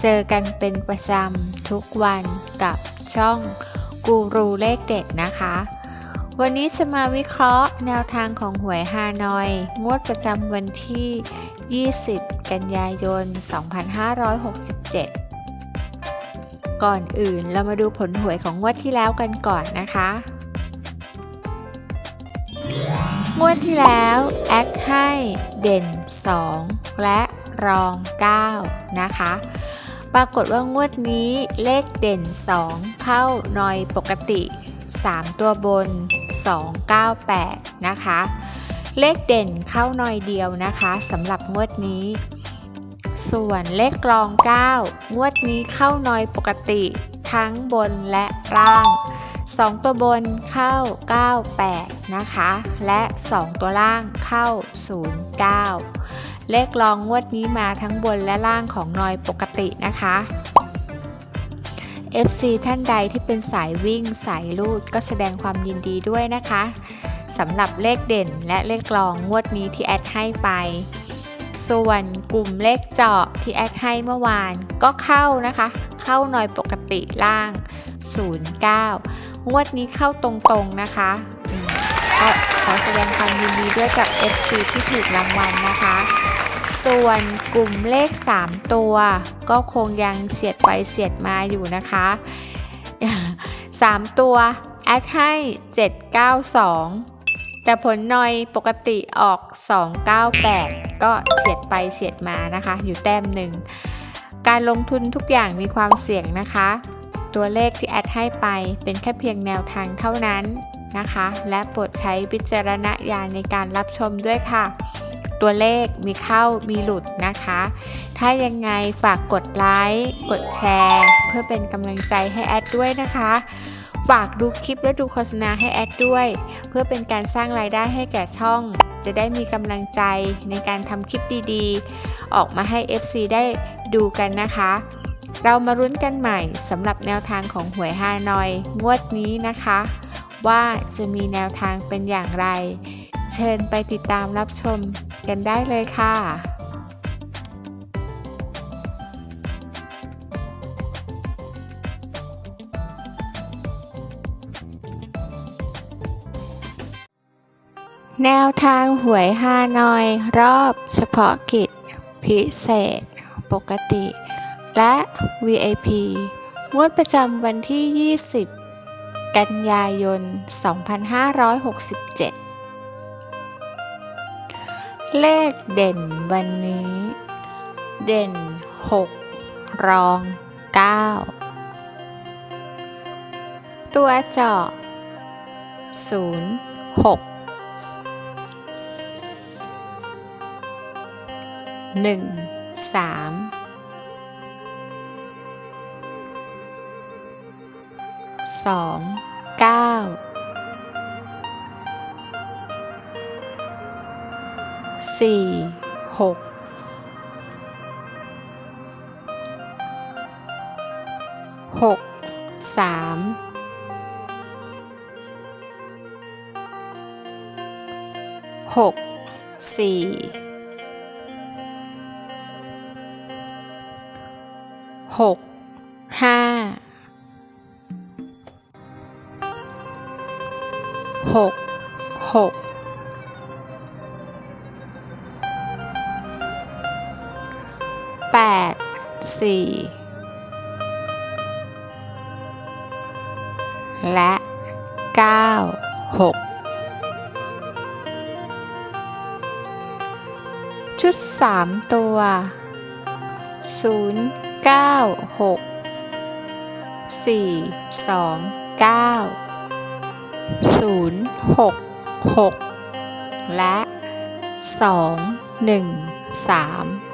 เจอกันเป็นประจำทุกวันกับช่องกูรูเลขเด็ดนะคะ วันนี้จะมาวิเคราะห์แนวทางของหวยฮานอย งวดประจำวันที่ 20 กันยายน 2567 ก่อนอื่นเรามาดูผลหวยของงวดที่แล้วกันก่อนนะคะ งวดที่แล้ว แอดให้เด่น 2 และรอง 9 นะคะ ปรากฏว่างวดนี้เลขเด่น 2 เข้าหน่อยปกติ 3 ตัวบน 298 นะคะ เลขเด่นเข้าหน่อยเดียวนะคะสำหรับงวดนี้ ส่วนเลขกรอง 9 งวดนี้เข้าหน่อยปกติ ทั้งบนและล่าง 2 ตัวบนเข้า 98 นะคะ และ 2 ตัวล่างเข้า 09 เลขรองงวดนี้มาทั้งบนและล่างของนอยปกตินะคะ FC ท่านใดที่เป็นสายวิ่งสายลูดก็แสดงความยินดีด้วยนะคะสำหรับเลขเด่นและเลขรองงวดนี้ที่แอดให้ไป ส่วนกลุ่มเลขเจาะที่แอดให้เมื่อวานก็เข้านะคะ เข้านอยปกติล่าง 09 งวดนี้เข้าตรงๆนะคะก็ขอแสดงความยินดีด้วยกับ FC ที่ถูกรางวัลนะคะ ส่วนกลุ่มเลข 3 ตัว ก็คงยังเฉียดไปเฉียดมาอยู่นะคะ 3 ตัวแอดให้ 792 แต่ผลนอยปกติออก 298 ก็เฉียดไปเฉียดมานะคะ อยู่แต้มหนึ่ง การลงทุนทุกอย่างมีความเสี่ยงนะคะ ตัวเลขที่แอดให้ไปเป็นแค่เพียงแนวทางเท่านั้นนะคะ และโปรดใช้วิจารณญาณในการรับชมด้วยค่ะ ตัวเลขมีเข้ามีหลุดนะคะ ถ้ายังไงฝากกดไลค์กดแชร์ เพื่อเป็นกำลังใจให้แอดด้วยนะคะ ฝากดูคลิปและดูโฆษณาให้แอดด้วย เพื่อเป็นการสร้างรายได้ให้แก่ช่อง จะได้มีกำลังใจในการทำคลิปดีๆ ออกมาให้ FC ได้ดูกันนะคะเรามารุ้นกันใหม่สำหรับแนวทางของหวยฮานอย งวดนี้นะคะ ว่าจะมีแนวทางเป็นอย่างไร เชิญไปติดตามรับชมกันได้เลยค่ะแนวทางหวยฮานอยรอบเฉพาะกิจ พิเศษ ปกติ และ VIP งวดประจำวันที่ 20 กันยายน 2567 เลขเด่นวันนี้ เด่น 6 รอง 9 ตัวเจาะ0 6หนึ่งสามสองเก้า สี่หกหกสามหกสี่หกห้าหกหก แปดสี่และเก้าหกชุดสามตัว 0 9 6 4 2 9 0 6 6 และ 2 1 3